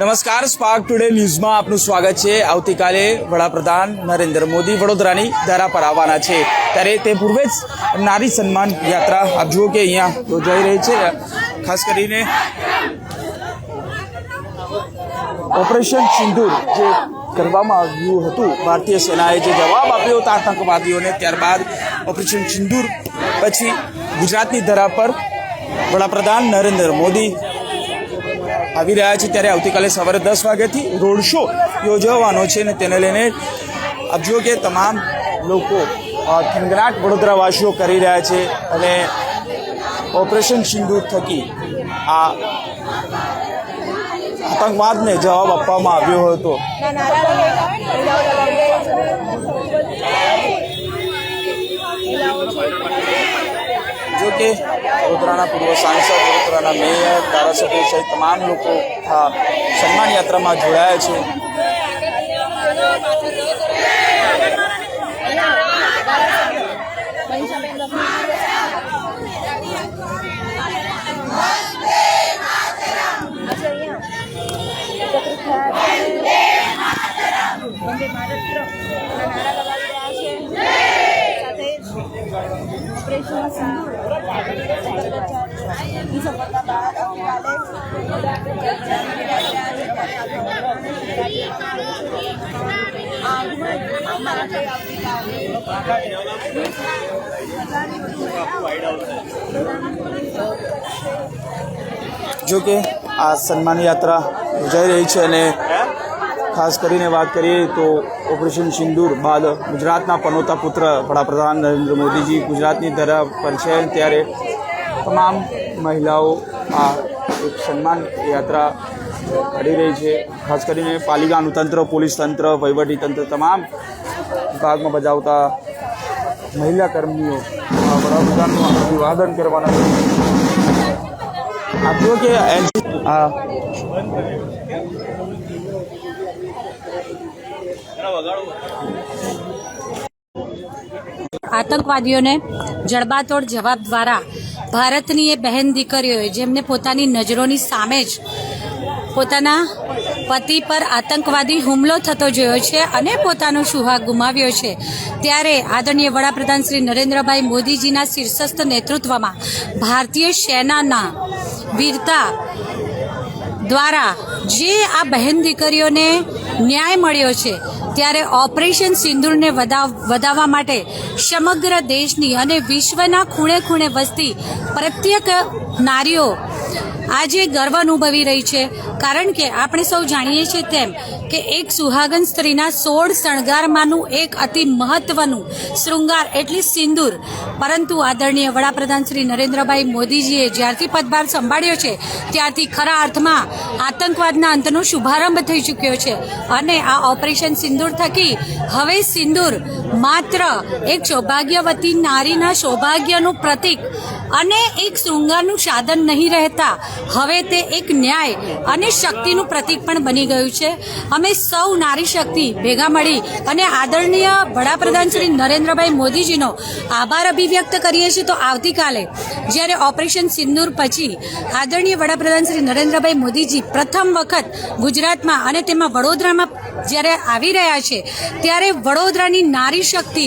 નમસ્કાર spark today ન્યૂઝમાં આપનું સ્વાગત છે. આવતીકાલે વડાપ્રધાન નરેન્દ્ર મોદી વડોદરાની ધારા પર આવવાના છે. ત્યારે તે પૂર્વે જ નારી સન્માન યાત્રા, આપ જુઓ કે અહીંયા યોજાઈ રહી છે. ખાસ કરીને ઓપરેશન સિંધુર જે કરવામાં આવ્યું હતું, ભારતીય સેનાએ જે જવાબ આપ્યો હતો આતંકવાદીઓને, ત્યારબાદ ઓપરેશન સિંદૂર પછી ગુજરાતની ધરા પર વડાપ્રધાન નરેન્દ્ર મોદી આવી રહ્યા છે ત્યારે આવતીકાલે સવારે દસ વાગ્યાથી રોડ શો યોજવાનો છે અને તેને લઈને આપ જુઓ કે તમામ લોકો થનગનાટ વડોદરાવાસીઓ કરી રહ્યા છે અને ઓપરેશન સિંધુ થકી આ આતંકવાદને જવાબ આપવામાં આવ્યો હતો. જો કે વડોદરાના પૂર્વ સાંસદ, વડોદરાના મેયર, ધારાસભ્ય સહિત તમામ લોકો આ સન્માન યાત્રામાં જોડાયા છે. વંદે માતરમ ના નારા લગાવી રહ્યા છે સાથે ઓપરેશન સિંદૂર ઈ સફળતા બાદ આવતીકાલે જો કે આ સન્માન યાત્રા યોજાઈ રહી છે અને ખાસ કરીને વાત કરીએ તો ઓપરેશન સિંદૂર બાદ ગુજરાતના પનોતા પુત્ર વડાપ્રધાન નરેન્દ્ર મોદીજી ગુજરાતની ધરા પર છે ત્યારે તમામ મહિલાઓ આ એક સન્માન યાત્રા કાઢી રહી છે. ખાસ કરીને પાલિકાનું તંત્ર પોલીસ તંત્ર, વહીવટી તંત્ર તમામ વિભાગમાં બજાવતા મહિલા કર્મીઓ આ વડાપ્રધાનનું અભિવાદન કરવાના છે. આપ જુઓ કે એન- આ આતંકવાદીઓને જડબાતોડ જવાબ દ્વારા ભારતની એ બહેન દીકરીઓએ, જેમને પોતાની નજરોની સામે જ પોતાના પતિ પર આતંકવાદી હુમલો થતો જોયો છે અને પોતાનો સુહાગ ગુમાવ્યો છે, ત્યારે આદરણીય વડાપ્રધાન શ્રી નરેન્દ્રભાઈ મોદીજીના શીર્ષસ્થ નેતૃત્વમાં ભારતીય સેનાના વીરતા દ્વારા જે આ બહેન દીકરીઓને ન્યાય મળ્યો છે ત્યારે ઓપરેશન સિંદૂરને વધાવ વધાવવા માટે સમગ્ર દેશની અને વિશ્વના ખૂણે ખૂણે વસતી પ્રત્યેક નારીઓ આજે ગર્વ અનુભવી રહી છે. કારણ કે આપણે સૌ જાણીએ છીએ તેમ કે એક સુહાગન સ્ત્રીના સોળ શણગારમાંનું એક અતિ મહત્વનું શૃંગાર એટલે સિંદૂર. પરંતુ આદરણીય વડાપ્રધાન શ્રી નરેન્દ્રભાઈ મોદીજીએ જ્યારથી પદભાર સંભાળ્યો છે, ત્યારથી ખરા અર્થમાં આતંકવાદના અંતનો શુભારંભ થઈ ચૂક્યો છે અને આ ઓપરેશન સિંદૂર થકી હવે સિંદૂર માત્ર એક સૌભાગ્યવતી નારીના સૌભાગ્યનું પ્રતીક અને એક શૃંગારનું સાધન નહીં રહેતા હવે તે એક ન્યાય અને શક્તિનું પ્રતીક પણ બની ગયું છે. અમે સૌ નારી શક્તિ ભેગા મળી અને આદરણીય વડાપ્રધાન શ્રી નરેન્દ્રભાઈ મોદીજીનો આભાર અભિવ્યક્ત કરીએ છીએ. તો આવતીકાલે જ્યારે ઓપરેશન સિંદૂર પછી આદરણીય વડાપ્રધાન શ્રી નરેન્દ્રભાઈ મોદીજી પ્રથમ વખત ગુજરાતમાં અને તેમાં વડોદરામાં જ્યારે આવી રહ્યા છે, ત્યારે વડોદરાની નારી શક્તિ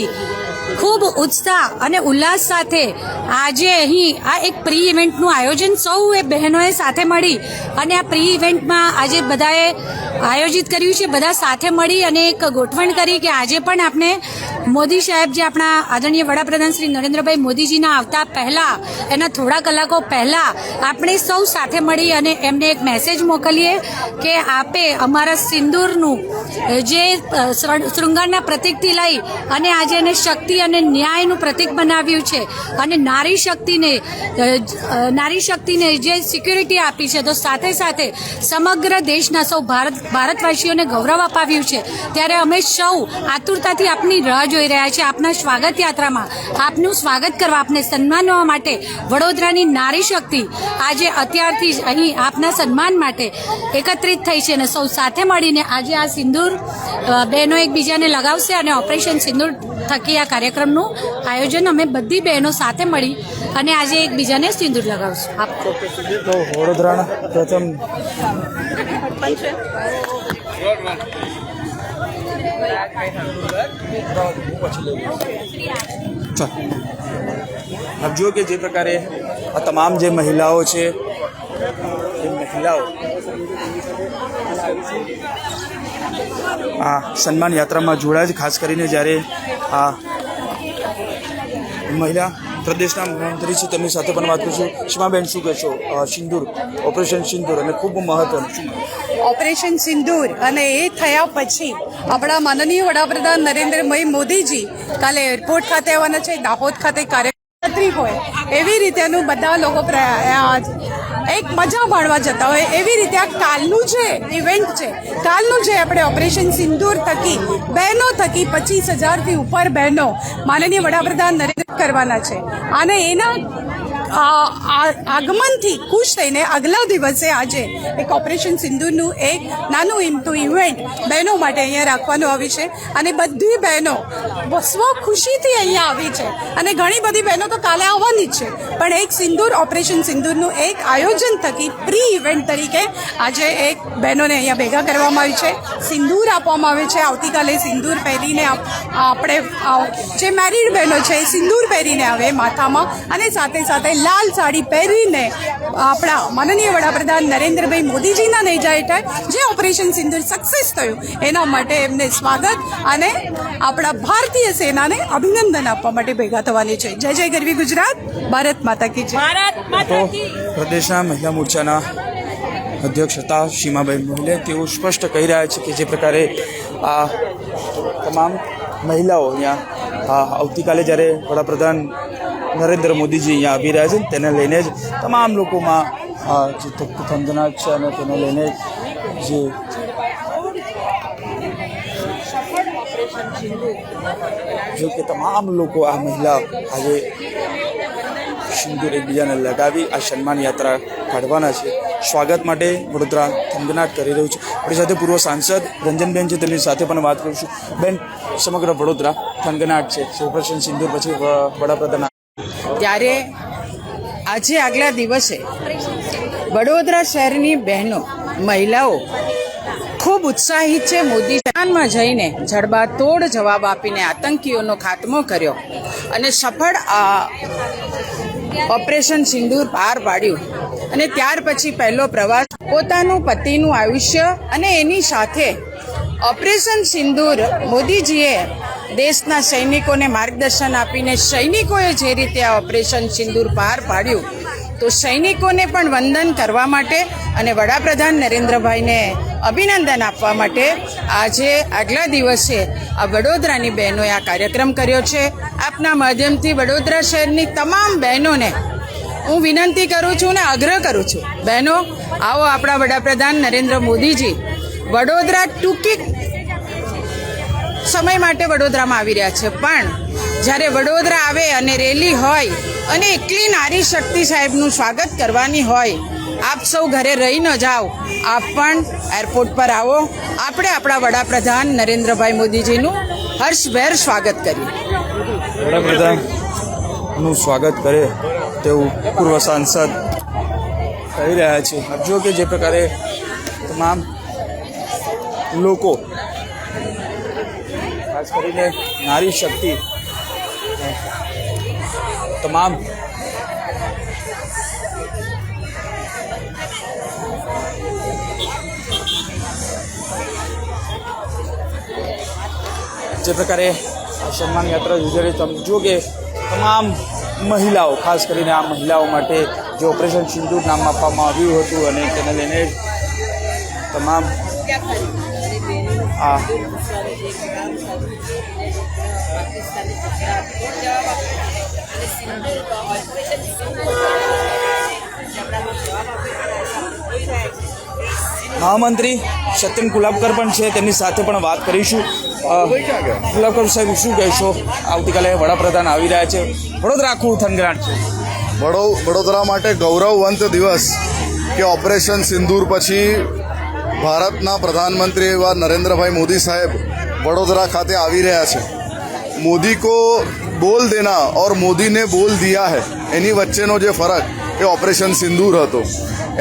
ખૂબ ઉત્સાહ અને ઉલ્લાસ સાથે આજે અહીં આ એક પ્રી ઇવેન્ટનું આયોજન સૌ એ બહેનોએ સાથે મળી અને આ પ્રી ઇવેન્ટમાં આજે બધાએ આયોજિત કર્યું છે. બધા સાથે મળી અને એક ગોઠવણ કરી કે આજે પણ આપણે મોદી સાહેબ જે આપણા આદરણીય વડાપ્રધાન શ્રી નરેન્દ્રભાઈ મોદીજીના આવતા પહેલા, એના થોડા કલાકો પહેલા આપણે સૌ સાથે મળી અને એમને એક મેસેજ મોકલીએ કે આપે અમારા સિંદૂરનું જે શૃંગારના પ્રતીકથી લઈ અને આજે એને શક્તિ અને ન્યાયનું પ્રતિક બનાવ્યું છે. અને નારી શક્તિને નારી શક્તિને જે સિક્યુરિટી આપી છે, તો સાથે સાથે સમગ્ર દેશના સૌ ભારત ભારતવાસીઓને ગૌરવ અપાવ્યું છે. ત્યારે અમે સૌ આતુરતાથી આપની રાહ જોઈ રહ્યા છીએ. આપના સ્વાગત યાત્રામાં આપનું સ્વાગત કરવા, આપને સન્માનવા માટે વડોદરાની નારી શક્તિ આજે અત્યારથી જ અહીં આપના સન્માન માટે એકત્રિત થઈ છે અને સૌ સાથે મળીને આજે આ સિંદૂર બહેનો એકબીજાને લગાવશે અને ઓપરેશન સિંદૂર થકી આ કાર્યક્રમનું આયોજન અમે બધી બહેનો સાથે મળી અને આજે એકબીજાને સિંદૂર લગાવશું. આપ વડોદરાના પ્રથમ ચાલ. આપ જુઓ કે જે પ્રકારે આ તમામ જે મહિલાઓ છે, એ મહિલાઓ આ સન્માન યાત્રામાં જોડાય છે, ખાસ કરીને જ્યારે આ મહિલા પ્રદેશના મંત્રી છે, તેમની સાથે પણ વાત કરીશું સીમાબેન શું કહેશો સિંદૂર, ઓપરેશન સિંદૂર અને ખૂબ મહત્વનું ઓપરેશન સિંદૂર અને એ થયા પછી આપણા માનનીય વડાપ્રધાન નરેન્દ્રભાઈ મોદીજી કાલે એરપોર્ટ ખાતે આવવાના છે, દાહોદ ખાતે કાર્યક્રમ હોય, એવી રીતેનું બધા લોકો એક મજા માણવા જતા હોય, એવી રીતે આ કાલનું જે ઇવેન્ટ છે, કાલનું જે આપણે ઓપરેશન સિંદૂર થકી, બહેનો થકી પચીસ હજારથી ઉપર બહેનો માનનીય વડાપ્રધાન નરેન્દ્ર કરવાના છે. અને એના આગમનથી ખુશ થઈને આગલા દિવસે આજે એક ઓપરેશન સિંદૂરનું એક નાનું ઇમતું ઇવેન્ટ બહેનો માટે અહીંયા રાખવાનું આવી છે. અને બધી બહેનો સ્વ ખુશીથી અહીંયા આવી છે. અને ઘણી બધી બહેનો તો કાલે આવવાની જ છે. પણ એક સિંદૂર, ઓપરેશન સિંદૂરનું એક આયોજન થકી પ્રી ઇવેન્ટ તરીકે આજે એક બહેનોને અહીંયા ભેગા કરવામાં આવી છે. સિંદૂર આપવામાં આવે છે. આવતીકાલે સિંદૂર પહેરીને આપણે જે મેરીડ બહેનો છે એ સિંદૂર પહેરીને આવે માથામાં. અને સાથે સાથે લાલ સાડી પહેરીને આપણા માનનીય વડાપ્રધાન નરેન્દ્રભાઈ મોદીજીના નેજા હેઠળ જે ઓપરેશન સિંદૂર સક્સેસ થયું એના માટે એમને સ્વાગત અને આપણા ભારતીય સેનાને અભિનંદન આપવા માટે ભેગા થવાની છે. જય જય ગરવી ગુજરાત ભારત માતા કી જય. પ્રદેશના મહિલા મોરચાના અધ્યક્ષ હતા સીમાભાઈ મોહલે તેઓ સ્પષ્ટ કહી રહ્યા છે કે જે પ્રકારે આ તમામ મહિલાઓ અહીંયા આવતીકાલે જ્યારે વડાપ્રધાન નરેન્દ્ર મોદીજી અહીંયા આવી રહ્યા છે તેને લઈને જ તમામ લોકોમાં જે ધક- થનગનાટ છે અને તેને લઈને જે જો કે તમામ લોકો આ મહિલા આજે સિંદૂર એકબીજાને લગાવી આ સન્માન યાત્રા કાઢવાના છે. સ્વાગત માટે વડોદરા થનગનાટ કરી રહ્યું છે. આપણી સાથે પૂર્વ સાંસદ રંજનબેન છે, તેમની સાથે પણ વાત કરું છું. બેન, સમગ્ર વડોદરા થનગનાટ છે. ઓપરેશન સિંદૂર પછી વડાપ્રધાન ત્યારે આજે આગલા દિવસે વડોદરા શહેરની બહેનો, મહિલાઓ ખૂબ ઉત્સાહિત છે. મોદી શાનમાં જઈને જડબાતોડ જવાબ આપીને આતંકીઓનો ખાત્મો કર્યો અને સફળ ઓપરેશન સિંદૂર પાર પાડ્યું. અને ત્યાર પછી પહેલો પ્રવાસ પોતાનું પતિનું આયુષ્ય અને એની સાથે ઓપરેશન સિંદૂર મોદીજીએ દેશના સૈનિકોને માર્ગદર્શન આપીને સૈનિકોએ જે રીતે આ ઓપરેશન સિંદૂર પાર પાડ્યું, તો સૈનિકોને પણ વંદન કરવા માટે અને વડાપ્રધાન નરેન્દ્રભાઈને અભિનંદન આપવા માટે આજે આગલા દિવસે આ વડોદરાની બહેનોએ આ કાર્યક્રમ કર્યો છે. આપના માધ્યમથી વડોદરા શહેરની તમામ બહેનોને હું વિનંતી કરું છું ને આગ્રહ કરું છું. બહેનો, આવો આપણા વડાપ્રધાન નરેન્દ્ર મોદીજી, વડોદરા ટૂંકી સમય માટે વડોદરામાં આવી રહ્યા છે. પણ જ્યારે વડોદરા આવે અને રેલી હોય અને એકલી નારી શક્તિ સાહેબનું સ્વાગત કરવાની હોય, આપ સૌ ઘરે રહી ન જાઓ. આપ પણ એરપોર્ટ પર આવો. આપણે આપણા વડાપ્રધાન નરેન્દ્રભાઈ મોદીજીનું હર્ષભેર સ્વાગત કરીએ. વડાપ્રધાનનું સ્વાગત કરે તેવું પૂર્વ સાંસદ કહી રહ્યા છે. જો કે જે પ્રકારે તમામ લોકો કરીને નારી શક્તિ. તમામ. જે પ્રકારે સન્માન યાત્રા યોજાઈ સમજો કે તમામ મહિલાઓ, ખાસ કરીને આ મહિલાઓ માટે જે ઓપરેશન સિંદૂર નામ આપવામાં આવ્યું હતું અને તેને લઈને તમામ આ મહામંત્રી સત્યન કુલાબકર પણ છે, તેમની સાથે પણ વાત કરીશું. કુલાબકર સાહેબ, શું કહેશો? આવતીકાલે વડાપ્રધાન આવી રહ્યા છે. વડોદરા આખું થનગનાટ છે. વડો, વડોદરા માટે ગૌરવવંત દિવસ કે ઓપરેશન સિંદૂર પછી ભારતના પ્રધાનમંત્રી એવા નરેન્દ્રભાઈ મોદી સાહેબ વડોદરા ખાતે આવી રહ્યા છે. મોદી કો બોલ દેના ઓર મોદીને બોલ દિયા હે. એની વચ્ચેનો જે ફરક, એ ઓપરેશન સિંદૂર હતો.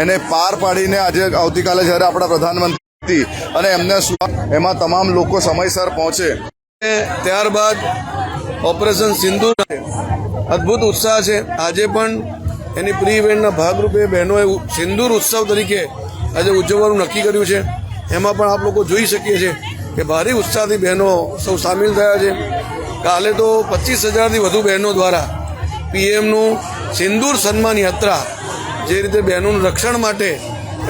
એને પાર પાડીને આજે આવતીકાલે જ્યારે આપણા પ્રધાનમંત્રી અને એમને એમાં તમામ લોકો સમયસર પહોંચે. ત્યારબાદ ઓપરેશન સિંધુ અદ્ભુત ઉત્સાહ છે. આજે પણ એની પ્રી ઇવેન્ટના ભાગરૂપે બહેનોએ સિંદૂર ઉત્સવ તરીકે આજે ઉજવવાનું નક્કી કર્યું છે. એમાં પણ આપ લોકો જોઈ શકીએ છીએ કે ભારે ઉત્સાહથી બહેનો સૌ સામેલ થયા છે. કાલે તો પચીસ હજારથી વધુ બહેનો દ્વારા પીએમનું સિંદૂર સન્માન યાત્રા જે રીતે બહેનોનું રક્ષણ માટે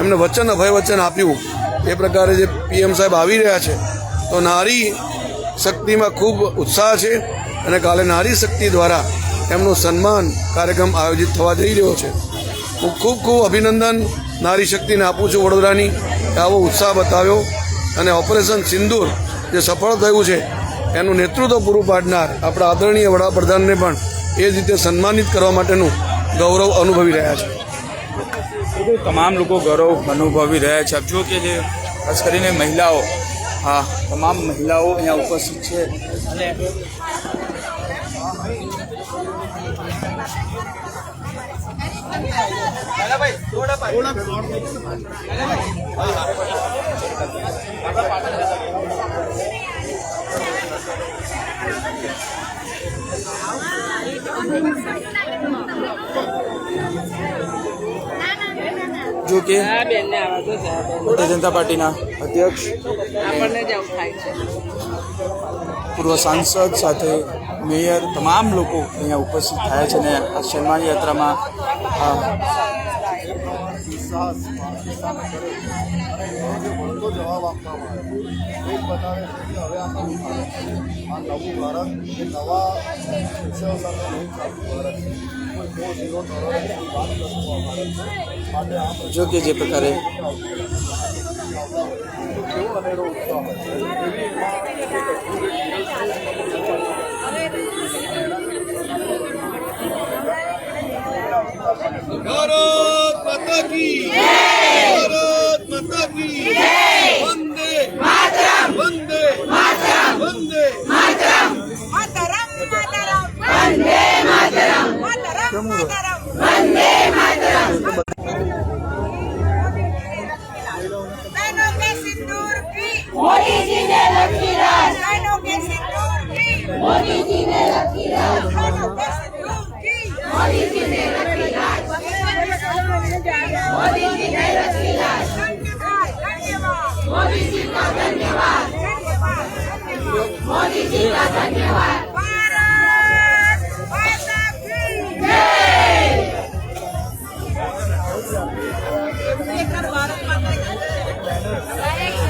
એમને વચન અભય વચન આપ્યું, એ પ્રકારે જે પીએમ સાહેબ આવી રહ્યા છે, તો નારી શક્તિમાં ખૂબ ઉત્સાહ છે અને કાલે નારી શક્તિ દ્વારા એમનું સન્માન કાર્યક્રમ આયોજિત થવા જઈ રહ્યો છે. હું ખૂબ ખૂબ અભિનંદન નારી શક્તિને આપું છું વડોદરાની. આવો ઉત્સાહ બતાવ્યો અને ઓપરેશન સિંદૂર જે સફળ થયું છે, એનું નેતૃત્વ પૂરું પાડનાર આપણા આદરણીય વડાપ્રધાનને પણ એ જ રીતે સન્માનિત કરવા માટેનું ગૌરવ અનુભવી રહ્યા છે. તમામ લોકો ગૌરવ અનુભવી રહ્યા છે. જો કે જે ખાસ કરીને મહિલાઓ, હા, તમામ મહિલાઓ અહીંયા ઉપસ્થિત છે. અને જો કે ભારતીય જનતા પાર્ટીના અધ્યક્ષ. પૂર્વ સાંસદ સાથે મેયર તમામ લોકો અહીંયા ઉપસ્થિત થયા છે અને આ સન્માન યાત્રામાં આ વળતો જવાબ આપવામાં આવ્યો એ બતાવે છે કે હવે આ નવું ભારત છે. આ નવું ભારત એ નવા વિષયો સાથે નહીં ચાલતું ભારત છે કોઈ ફોર ઝીરો ટોલરન્સની વાત કરતું આ ભારત છે. માટે આ જો કે જે પ્રકારે કેવો અનેરો ઉત્સાહ છે ભારત માતા કી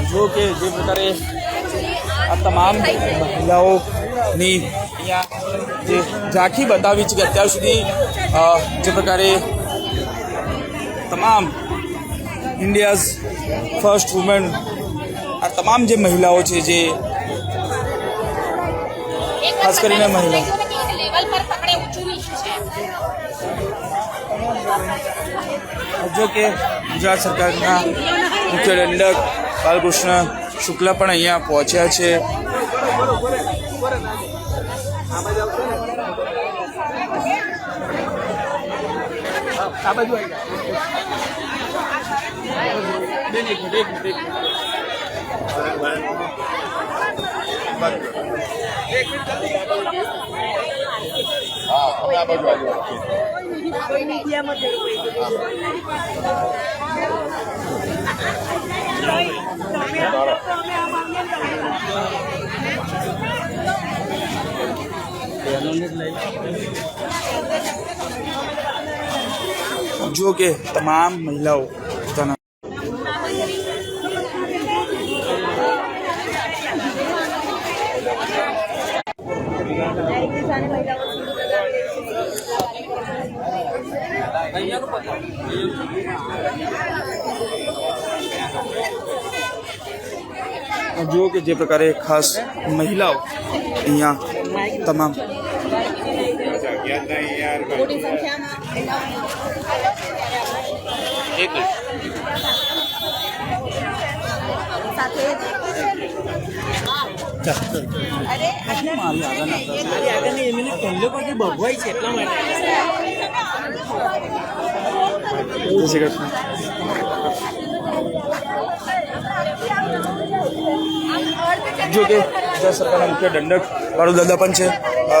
જો કે જે પ્રકારે આ તમામ મહિલાઓની અહીંયા જે ઝાંખી બતાવી છે કે અત્યાર સુધી અ, જે પ્રકારે તમામ ઇન્ડિયાઝ ફર્સ્ટ વુમેન આ તમામ જે મહિલાઓ છે જે ખાસ કરીને મહિલાઓ લેવલ પર પકડે ઊંચું નીચું છે જો કે ગુજરાત સરકારના મુખ્ય દંડક બાલકૃષ્ણ શુક્લા પણ અહીંયા પહોંચ્યા છે. không ra bao giờ rồi Đó rồi. जो कि तमाम महिलाओं પોતાના જુઓ કે જે પ્રકારે ખાસ મહિલાઓ અહીંયા તમામ શ્રી કૃષ્ણ. જો કે ગુજરાત સરકારના મુખ્ય દંડક બાળુદાદા પણ છે.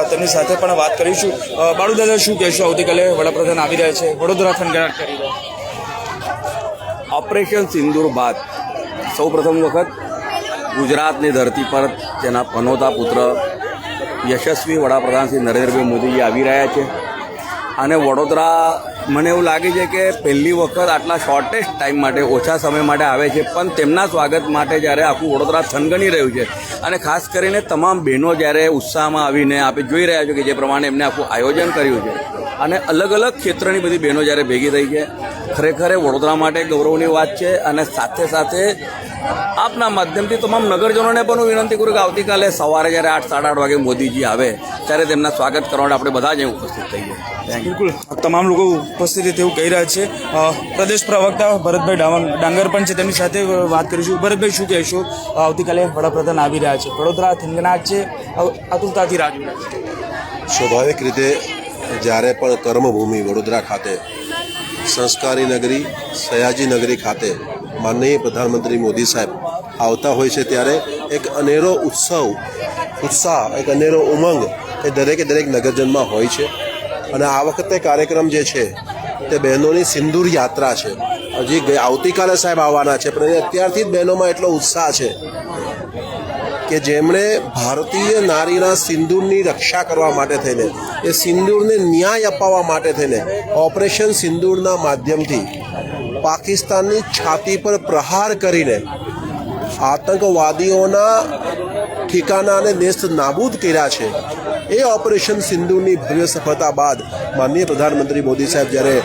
તેમની સાથે પણ વાત કરીશું. બાળુદાદા શું કહેશું? આવતીકાલે વડાપ્રધાન આવી રહ્યા છે. વડોદરા થનગનાટ કરી રહ્યા ઓપરેશન સિંદૂર બાદ સૌ પ્રથમ વખત ગુજરાતની ધરતી પર તેના પનોતા પુત્ર યશસ્વી વડાપ્રધાન શ્રી નરેન્દ્રભાઈ મોદીજી આવી રહ્યા છે. અને વડોદરા મને એવું લાગે છે કે પહેલી વખત આટલા શોર્ટેસ્ટ ટાઈમ માટે, ઓછા સમય માટે આવે છે, પણ તેમના સ્વાગત માટે જ્યારે આખું વડોદરા થનગણી રહ્યું છે. અને ખાસ કરીને તમામ બહેનો જ્યારે ઉત્સાહમાં આવીને આપણે જોઈ રહ્યા છો કે જે પ્રમાણે એમને આખું આયોજન કર્યું છે. અને અલગ અલગ ક્ષેત્રની બધી બહેનો જ્યારે ભેગી થઈ છે ખરેખર એ વડોદરા માટે ગૌરવની વાત છે અને સાથે સાથે આપના માધ્યમથી તમામ નગરજનોને પણ હું વિનંતી કરું કે આવતીકાલે સવારે જ્યારે આઠ સાડા આઠ વાગે મોદીજી આવે ત્યારે તેમના સ્વાગત કરવા માટે આપણે બધા જ અહીં ઉપસ્થિત થઈએ થેન્ક યુ બિલકુલ. તમામ લોકો ઉપસ્થિત તેવું કહી રહ્યા છે. પ્રદેશ પ્રવક્તા ભરતભાઈ ડાંગર પણ છે. તેમની સાથે વાત કરીશું. ભરતભાઈ શું કહેશો? આવતીકાલે વડાપ્રધાન આવી રહ્યા છે. વડોદરા થનગનાટ છે. આતુરતાથી રાહ જોઈ રહ્યા છે. સ્વાભાવિક રીતે જ્યારે પણ કર્મભૂમિ વડોદરા ખાતે સંસ્કારી નગરી સયાજી નગરી ખાતે માનનીય પ્રધાનમંત્રી મોદી સાહેબ આવતા હોય છે ત્યારે એક અનેરો ઉત્સવ, ઉત્સાહ, એક અનેરો ઉમંગ એ દરેકે દરેક નગરજનમાં હોય છે. અને આ વખતે કાર્યક્રમ જે છે તે બહેનોની સિંદૂર યાત્રા છે. હજી આવતીકાલે સાહેબ આવવાના છે, પણ અત્યારથી જ બહેનોમાં એટલો ઉત્સાહ છે કે જેમણે ભારતીય નારીના સિંદૂરની રક્ષા કરવા માટે થઈને, એ સિંદૂરને ન્યાય અપાવવા માટે થઈને ઓપરેશન સિંદૂરના માધ્યમથી પાકિસ્તાનની છાતી પર પ્રહાર કરીને આતંકવાદીઓના ઠેકાનાને નેસ્ત નાબૂદ કર્યા છે. એ ઓપરેશન સિંધુની ભવ્ય સફળતા બાદ માનનીય પ્રધાનમંત્રી મોદી સાહેબ જ્યારે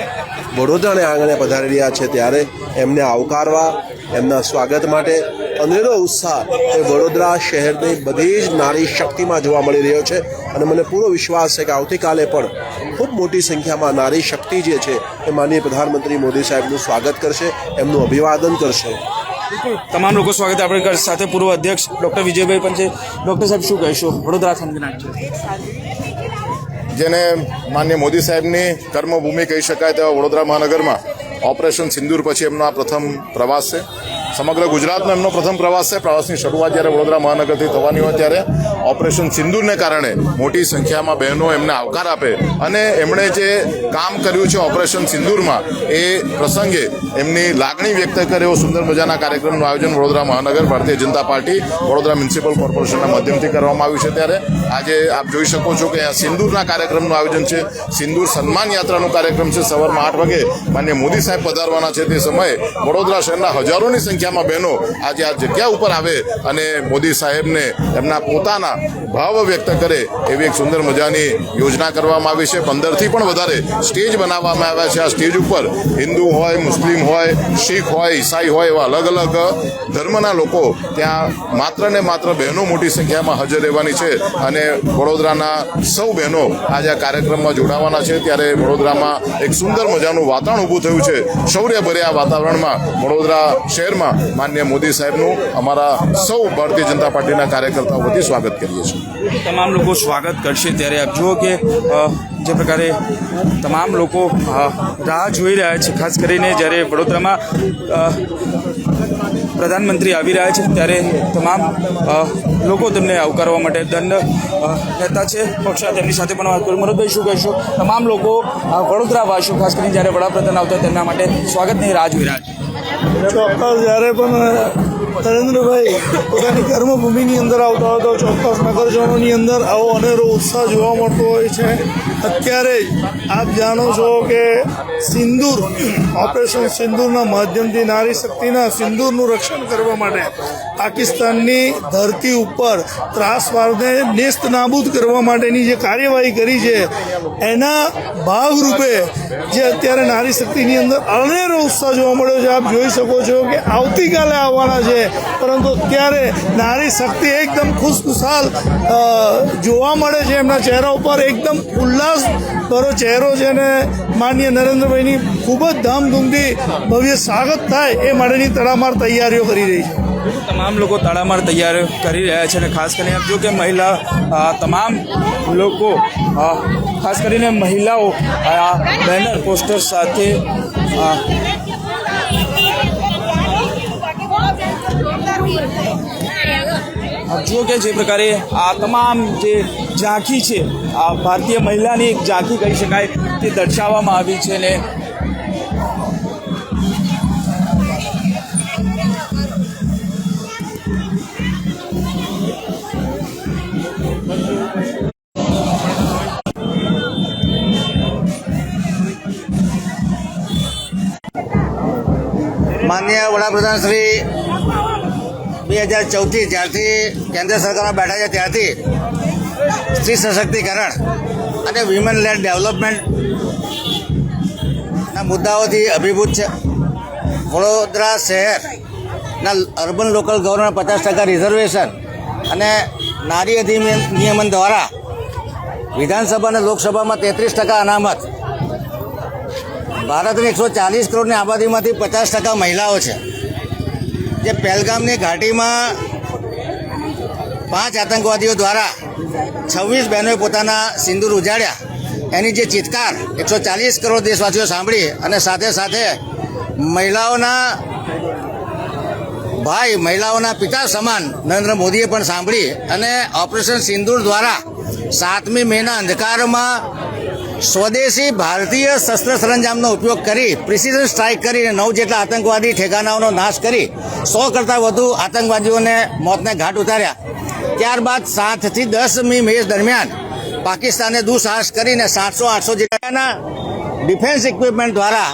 વડોદરાને આંગણે પધારી રહ્યા છે, ત્યારે એમને આવકારવા એમના સ્વાગત માટે અનેરો ઉત્સાહ એ વડોદરા શહેરની બધી જ નારી શક્તિમાં જોવા મળી રહ્યો છે. અને મને પૂરો વિશ્વાસ છે કે આવતીકાલે પણ ખૂબ મોટી સંખ્યામાં નારી શક્તિ જે છે એ માનીય પ્રધાનમંત્રી મોદી સાહેબનું સ્વાગત કરશે એમનું અભિવાદન કરશે. તમામ લોકો સ્વાગત આપણે સાથે પૂર્વ અધ્યક્ષ ડૉક્ટર વિજયભાઈ પણ છે. ડૉક્ટર સાહેબ શું કહેશો? વડોદરા થનગનાટ જેને માન્ય મોદી સાહેબની કર્મભૂમિ કહી શકાય તેવા વડોદરા મહાનગરમાં ઓપરેશન સિંદૂર પછી એમનો આ પ્રથમ પ્રવાસ છે. સમગ્ર ગુજરાતનો એમનો પ્રથમ પ્રવાસ છે. પ્રવાસની શરૂઆત જ્યારે વડોદરા મહાનગરથી થવાની હોય ત્યારે ઓપરેશન સિંદૂરને કારણે મોટી સંખ્યામાં બહેનો એમને આવકાર આપે અને એમણે જે કામ કર્યું છે ઓપરેશન સિંદૂરમાં એ પ્રસંગે એમની લાગણી વ્યક્ત કરે એવો સુંદર મજાના કાર્યક્રમનું આયોજન વડોદરા મહાનગર, ભારતીય જનતા પાર્ટી, વડોદરા મ્યુનિસિપલ કોર્પોરેશનના માધ્યમથી કરવામાં આવ્યું છે. ત્યારે આજે આપ જોઈ શકો છો કે આ સિંદૂરના કાર્યક્રમનું આયોજન છે. સિંદૂર સન્માન યાત્રાનો કાર્યક્રમ છે. સવારમાં આઠ વાગે માન્ય મોદી સાહેબ પધારવાના છે. તે સમયે વડોદરા શહેરના હજારોની સંખ્યામાં બહેનો આજે આ જગ્યા ઉપર આવે અને મોદી સાહેબને એમના પોતાના ભાવ વ્યક્ત કરે એવી એક સુંદર મજાની યોજના કરવામાં આવી છે. પંદરથી પણ વધારે સ્ટેજ બનાવવામાં આવ્યા છે આ સ્ટેજ ઉપર. હિન્દુ હોય, મુસ્લિમ હોય, શીખ હોય, ઈસાઈ હોય એવા અલગ અલગ ધર્મના લોકો ત્યાં માત્ર ને માત્ર બહેનો મોટી સંખ્યામાં હાજર રહેવાની છે અને વડોદરાના સૌ બહેનો આજે આ કાર્યક્રમમાં જોડાવાના છે. ત્યારે વડોદરામાં એક સુંદર મજાનું વાતાવરણ ઊભું થયું છે. શૌર્યભર્યા વાતાવરણમાં વડોદરા શહેરમાં માન્ય મોદી સાહેબનું અમારા સૌ ભારતીય જનતા પાર્ટીના કાર્યકર્તાઓ વતી સ્વાગત કરીએ છીએ. તમામ લોકો સ્વાગત કરશે ત્યારે આપ જુઓ કે જે પ્રકારે તમામ લોકો રાહ જોઈ રહ્યા છે. ખાસ કરીને જ્યારે વડોદરામાં પ્રધાનમંત્રી આવી રહ્યા છે, ત્યારે તમામ લોકો તેમને આવકારવા માટે દંડ લેતા છે. પક્ષા તેમની સાથે પણ વાત કરું. મનોજભાઈ, શું કહેશો? તમામ લોકો વડોદરાવાસીઓ, ખાસ કરીને જ્યારે વડાપ્રધાન આવતા તેમના માટે સ્વાગતની રાહ જોઈ રહ્યા છે. ચોક્કસ જ્યારે પણ નરેન્દ્રભાઈ, પોતાની કર્મભૂમિની અંદર આવતા હોય તો ચોક્કસ નગરજનોની અંદર આવો અનેરો ઉત્સાહ જોવા મળતો હોય છે. અત્યારે આપ જાણો છો કે સિંદૂર, ઓપરેશન સિંદૂરના માધ્યમથી નારી શક્તિના સિંદૂરનું રક્ષણ કરવા માટે પાકિસ્તાનની ધરતી ઉપર ત્રાસવાદને નેસ્ત નાબૂદ કરવા માટેની જે કાર્યવાહી કરી છે, એના ભાગરૂપે જે અત્યારે નારી શક્તિની અંદર અનેરો ઉત્સાહ જોવા મળ્યો છે. આપ જોઈ શકો છો કે આવતીકાલે આવવાના છે પરંતુ અત્યારે નારી શક્તિ એકદમ ખુશખુશાલ જોવા મળે છે એમના ચહેરા ઉપર. એકદમ ઉલ્લાસ ભરો ચહેરો છે અને માનનીય નરેન્દ્રભાઈની ખૂબ જ ધામધૂમથી ભવ્ય સ્વાગત થાય એ માટેની તડામાર તૈયારીઓ કરી રહી છે. તમામ લોકો તડામાર તૈયાર કરી રહ્યા છે અને ખાસ કરીને આપ જો કે મહિલા તમામ લોકો ખાસ કરીને મહિલાઓ, આ બેનર પોસ્ટર સાથે અ, આપ જુઓ કે જે પ્રકારે આ તમામ જે ઝાંખી છે, આ ભારતીય મહિલાની એક ઝાંખી કહી શકાય, તે દર્શાવવામાં આવી છે ને માન્ય વડાપ્રધાન શ્રી બે હજાર ચૌદથી જ્યારથી કેન્દ્ર સરકારમાં બેઠા છે, ત્યારથી સ્ત્રી સશક્તિકરણ અને વિમેન લેડ ડેવલપમેન્ટના મુદ્દાઓથી અભિભૂત છે. વડોદરા શહેરના અર્બન લોકલ ગવર્નર પચાસ ટકા રિઝર્વેશન અને નારી અધિનિયમ, નિયમન દ્વારા વિધાનસભા અને લોકસભામાં તેત્રીસ ટકા અનામત. ભારતની એકસો ચાલીસ કરોડની આબાદીમાંથી પચાસ ટકા મહિલાઓ છે. જે પહેલગામની ઘાટીમાં પાંચ આતંકવાદીઓ દ્વારા છવ્વીસ બહેનોએ પોતાના સિંદૂર ઉજાડ્યા. એની જે ચિત્કાર એકસો ચાલીસ કરોડ દેશવાસીઓ સાંભળી અને સાથે સાથે મહિલાઓના ભાઈ, મહિલાઓના પિતા સમાન નરેન્દ્ર મોદીએ પણ સાંભળી અને ઓપરેશન સિંદૂર દ્વારા સાતમી મેના અંધકારમાં સ્વદેશી ભારતીય શસ્ત્ર સરંજામનો ઉપયોગ કરી પ્રિસિઝન સ્ટ્રાઇક કરીને નવ જેટલા આતંકવાદી ઠેકાનાઓનો નાશ કરી સો કરતાં વધુ આતંકવાદીઓને મોતને ઘાટ ઉતાર્યા. ત્યારબાદ સાતથી દસમી મે દરમિયાન પાકિસ્તાને દુઃસાહસ કરીને સાતસો આઠસો જેટલાના ડિફેન્સ ઇક્વિપમેન્ટ દ્વારા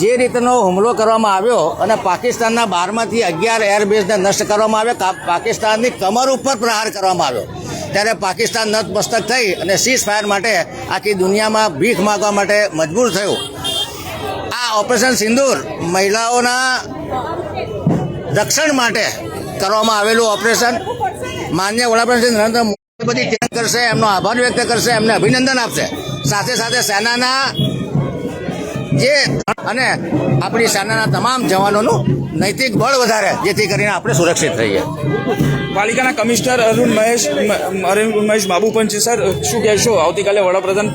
જે રીતનો હુમલો કરવામાં આવ્યો અને પાકિસ્તાનના બારમાંથી અગિયાર એરબેઝને નષ્ટ કરવામાં આવ્યો પાકિસ્તાનની કમર ઉપર પ્રહાર કરવામાં આવ્યો. ત્યારે પાકિસ્તાન નતમસ્તક થઈ અને સીઝ ફાયર માટે આખી દુનિયામાં ભીખ માગવા માટે મજબૂર થયું. આ ઓપરેશન સિંદૂર મહિલાઓના રક્ષણ માટે કરવામાં આવેલું ઓપરેશન. માન્ય વડાપ્રધાન શ્રી નરેન્દ્ર મોદી બધી કરશે, એમનો આભાર વ્યક્ત કરશે, એમને અભિનંદન આપશે. સાથે સાથે સેનાના જે અને આપણી સેનાના તમામ જવાનોનું નૈતિક બળ વધારે જેથી કરીને આપણે સુરક્ષિત રહીએ. પાલિકાના કમિશનર અરુણ મહેશ અરુણ મહેશ બાબુ પણ છે સર. શું કહેશો? આવતીકાલે વડાપ્રધાન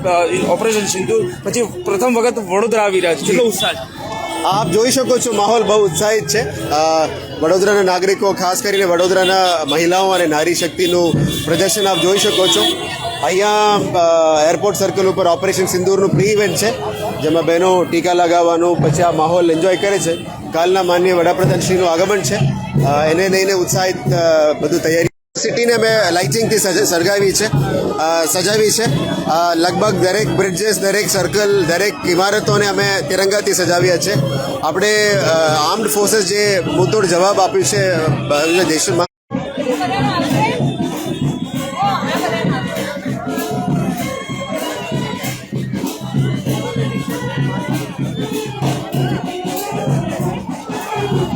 ઓપરેશન સિંધુ પછી પ્રથમ વખત વડોદરા આવી રહ્યા છે. કેટલો ઉત્સાહ આપ જોઈ શકો છો માહોલ બહુ ઉત્સાહિત છે. વડોદરાના નાગરિકો ખાસ કરીને વડોદરાના મહિલાઓ અને નારી શક્તિનું પ્રદર્શન આપ જોઈ શકો છો. અહીંયા એરપોર્ટ સર્કલ ઉપર ઓપરેશન સિંદૂરનું પ્રી ઇવેન્ટ છે જેમાં બહેનો ટીકા લગાવવાનું પછી આ માહોલ એન્જોય કરે છે. કાલના માનનીય વડાપ્રધાનશ્રીનું આગમન છે. એને લઈને ઉત્સાહિત બધું તૈયારી સિટીને મેં લાઇટિંગથી સળગાવી છે. સજાવી છે. લગભગ દરેક બ્રિજેસ દરેક સર્કલ, દરેક ઇમારતોને અમે તિરંગાથી સજાવ્યા છે. આપણે આર્મ્ડ ફોર્સેસ જે મુતોડ જવાબ આપ્યું છે દેશમાં.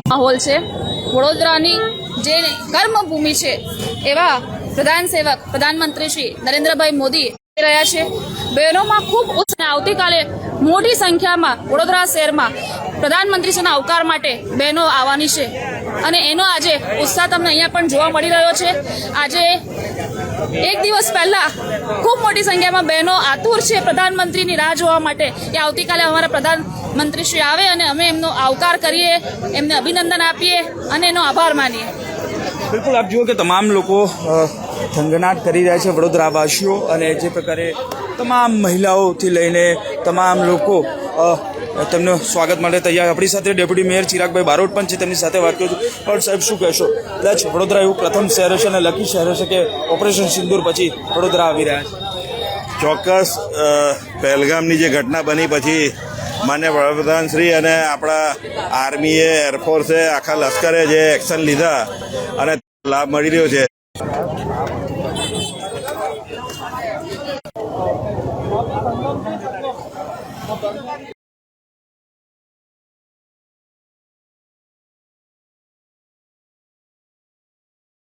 માહોલ છે. વડોદરાની જે કર્મભૂમિ છે એવા પ્રધાન સેવક પ્રધાનમંત્રી શ્રી નરેન્દ્રભાઈ મોદી રહ્યા છે. બહેનોમાં ખૂબ ઉત્સાહ આવતીકાલે મોટી સંખ્યામાં વડોદરા શહેરમાં પ્રધાનમંત્રીશ્રીના આવકાર માટે બહેનો આવવાની છે. અને એનો આજે ઉત્સાહ તમને અહીંયા પણ જોવા મળી રહ્યો છે. આજે એક દિવસ પહેલા ખૂબ મોટી સંખ્યામાં બહેનો આતુર છે પ્રધાનમંત્રીની રાહ જોવા માટે કે આવતીકાલે અમારા પ્રધાનમંત્રી શ્રી આવે અને અમે એમનો આવકાર કરીએ, એમને અભિનંદન આપીએ અને એનો આભાર માનીએ. બિલકુલ, આપ જુઓ કે તમામ લોકો થંગનાટ કરી રહ્યા છે વડોદરાવાસીઓ અને જે પ્રકારે તમામ મહિલાઓથી લઈને તમામ લોકો તમને સ્વાગત માટે તૈયાર. આપણી સાથે ડેપ્યુટી મેયર ચિરાગભાઈ બારોટ પણ છે, તેમની સાથે વાત કરું છું. પણ સાહેબ, શું કહેશો? કદાચ વડોદરા એવું પ્રથમ શહેર હશે અને લકી શહેર હશે કે ઓપરેશન સિંદૂર પછી વડોદરા આવી રહ્યા છે? ચોક્કસ પહેલગામની જે ઘટના બની પછી માન્ય વડાપ્રધાન શ્રી અને આપણા આર્મીએ, એરફોર્સે આખા લશ્કરે જે એક્શન લીધા અને લાભ મળી રહ્યો છે.